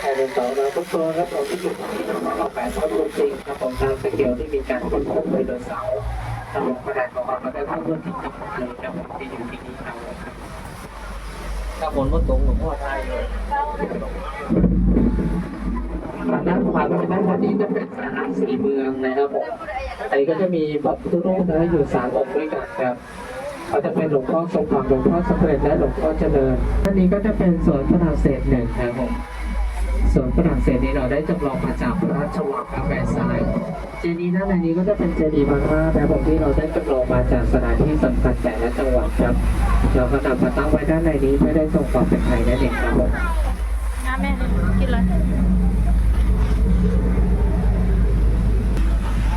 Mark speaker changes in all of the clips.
Speaker 1: ไดโนเสาร์เราทุกตัวครับเราที่อยู่ที่เราเอาแปดต้นจริงครับผมตามสเกลที่มีการค้นพบไดโนเสาร์ครับผมขนาดของเราได้เพิ่มขึ้นจริงเลยครับผมที่อยู่ที่นี่ครับ
Speaker 2: ถ้าฝนมันตกหลวงพ่อไทยเลย
Speaker 1: ทางด้านขวาก็จะด้านนี้จะเป็นสามสีเมืองนะครับผมอันนี้ก็จะมีพระพุทธรูปนะอยู่สามองค์ด้วยกันครับเขาจะเป็นหลวงพ่อทรงธรรมหลวงพ่อสำเร็จและหลวงพ่อเจริญอันนี้ก็จะเป็นสวนฝรั่งเศสหนึ่งนะครับผม ส่วนฝรั่งเศสนี้เราได้จำลองมาจากพระราชวังกาแฟทรายเจดีย์ด้านในนี้ก็จะเป็นเจดีย์บางราแบบผมที่เราได้จำลองมาจากสถานที่สำคัญแต่ละจังหวัดครับ เราก็นำมาตั้งไว้ด้านในนี้เพื่อได้ทรงความเป็นไทยนั่นเองครับผม
Speaker 3: น้ำแม่กินเลย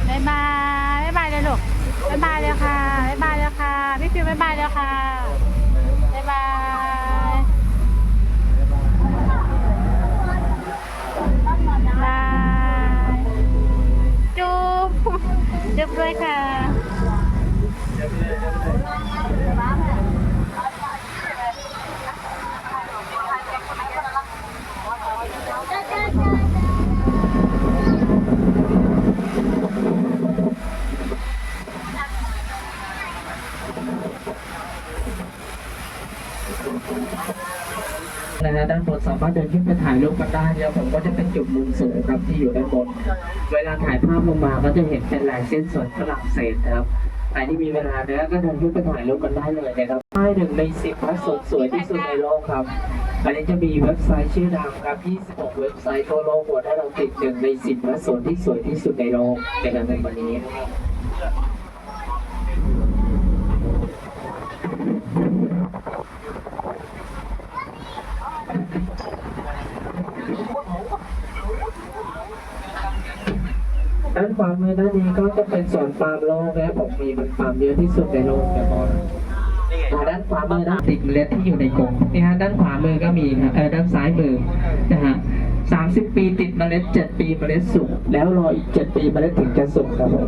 Speaker 3: บายบายบายเลยลูกบายบายเลยค่ะบายบายเลยค่ะพี่ฟิวบายบายเลยค่ะ จุ๊บด้วยค่ะ
Speaker 1: นะด้านบนสามารถเดินขึ้นไปถ่ายรูปกันได้แล้วผมก็จะเป็นจุดมุมสูงครับที่อยู่ด้านบน เวลาถ่ายภาพลงมาก็จะเห็นเป็นลายเส้นสวนฝรั่งเศสนะครับใครที่มีเวลาเนี้ยก็เดินขึ้นไปถ่ายรูปกันได้เลยนะครับป้ายหนึ่งในสิบพระสงสวยที่สุดในโลกครับอันนี้จะมีเว็บไซต์ชื่อดังครับ26เว็บไซต์ทั่วโลกบวให้เราติดหนึ่งในสิบพระสงที่สวยที่สุดในโลกในการในวันนี้นะครับ ด้านขวามือด้านนี้ก็จะเป็นสวนปาล์มโลกนะครับผมมีมันปาล์มเยอะที่สุดในโลกนะครับอ่าด้านขวามือด้านติดเมล็ดที่อยู่ในกรงนี่ฮะด้านขวามือก็มีครับเออด้านซ้ายมือนะฮะสามสิบปีติดเมล็ดเจ็ดปีเมล็ดสุกแล้วรออีกเจ็ดปีเมล็ดถึงจะสุกครับผม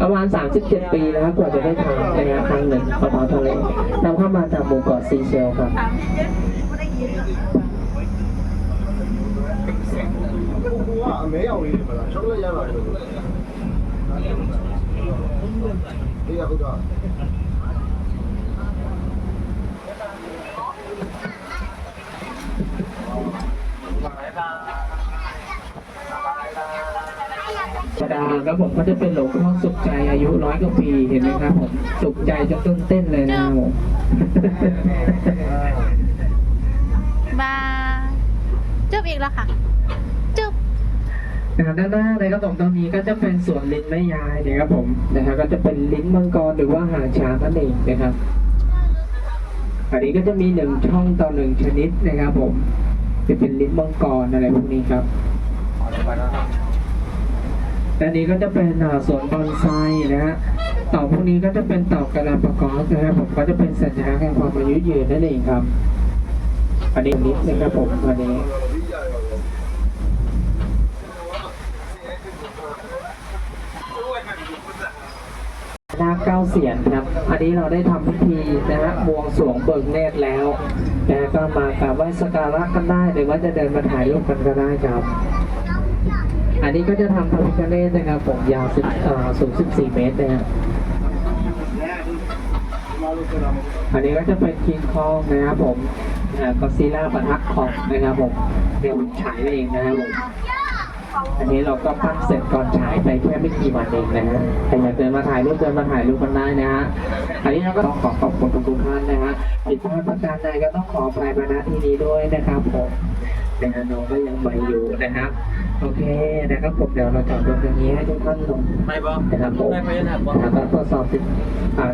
Speaker 1: ประมาณ 37 ปีนะครับกว่าจะได้ทานนะฮะครั้งหนึ่งมะพร้าทะเลนำเข้ามาจากหมู่เกาะซีเชลครับ
Speaker 4: 没有你们了，什么也来了。你也不干。
Speaker 1: ธรรมดาครับผมก็จะเป็นหลวงพ่อสุขใจอายุร้อยกว่าปีเห็นไหมครับผมสุขใจจนต้นเต้นเลยนะครับผม
Speaker 3: บายจุ๊บอีกแล้วค่ะ จุ๊บ บ
Speaker 1: นะครับด้านหน้าเลยครับผมตรงนี้ก็จะเป็นสวนลิ้นแม่ยายนะครับผมนะครับก็จะเป็นลิ้นมังกรหรือว่าหางช้างนั่นเองนะครับ อันนี้ก็จะมีหนึ่งช่องต่อหนึ่งชนิดนะครับ ผม จะเป็นลิ้นมังกรอะไรพวกนี้ครับอันนี้ก็จะเป็นอ่าสวนบอนไซนะฮะเต่าพวกนี้ก็จะเป็นเต่ากระลาปกอสนะครับผมก็จะเป็นสัญลักษณ์แห่งความอายุยืนนั่นเองครับ อันนี้นิดนะครับผมอันนี้ นาคเก้าเสียนครับ อันนี้เราได้ทำพิธีนะฮะบวงสรวงเบิกเนตรแล้วนะก็มากราบไหว้สักการะกันได้ หรือว่าจะเดินมาถ่ายรูปกันก็ได้ครับ อันนี้ก็จะทำพระพิฆเนศนะครับผมยาวสิบเอ่อสูง14เมตรนะฮะอันนี้ก็จะเป็นคิงคองนะครับผมก็ซีล่าปะทักของนะครับผมเดี๋ยวฉายเองนะครับผม อันนี้เราก็ปั้นเสร็จก่อนฉายไปแค่ไม่กี่วันเองนะฮะใครอยากเดินมาถ่ายรูปเดินมาถ่ายรูปกันได้นะฮะ อันนี้เราก็ต้องขอขอบคุณทุกๆท่านนะฮะผิดพลาดประการใดก็ต้องขออภัยมาณที่นี้ด้วยนะครับผมนะฮะน้องก็ยังใหม่อยู่นะครับ โอเคนะครับผมเดี๋ยวเราจอดรถตรงนี้ให้ทุกท่านลง
Speaker 2: ไม่บอก
Speaker 1: นะครับผม
Speaker 2: ไม่พยายามบอก
Speaker 1: แล้วก็ตรวจสอบสินอ่า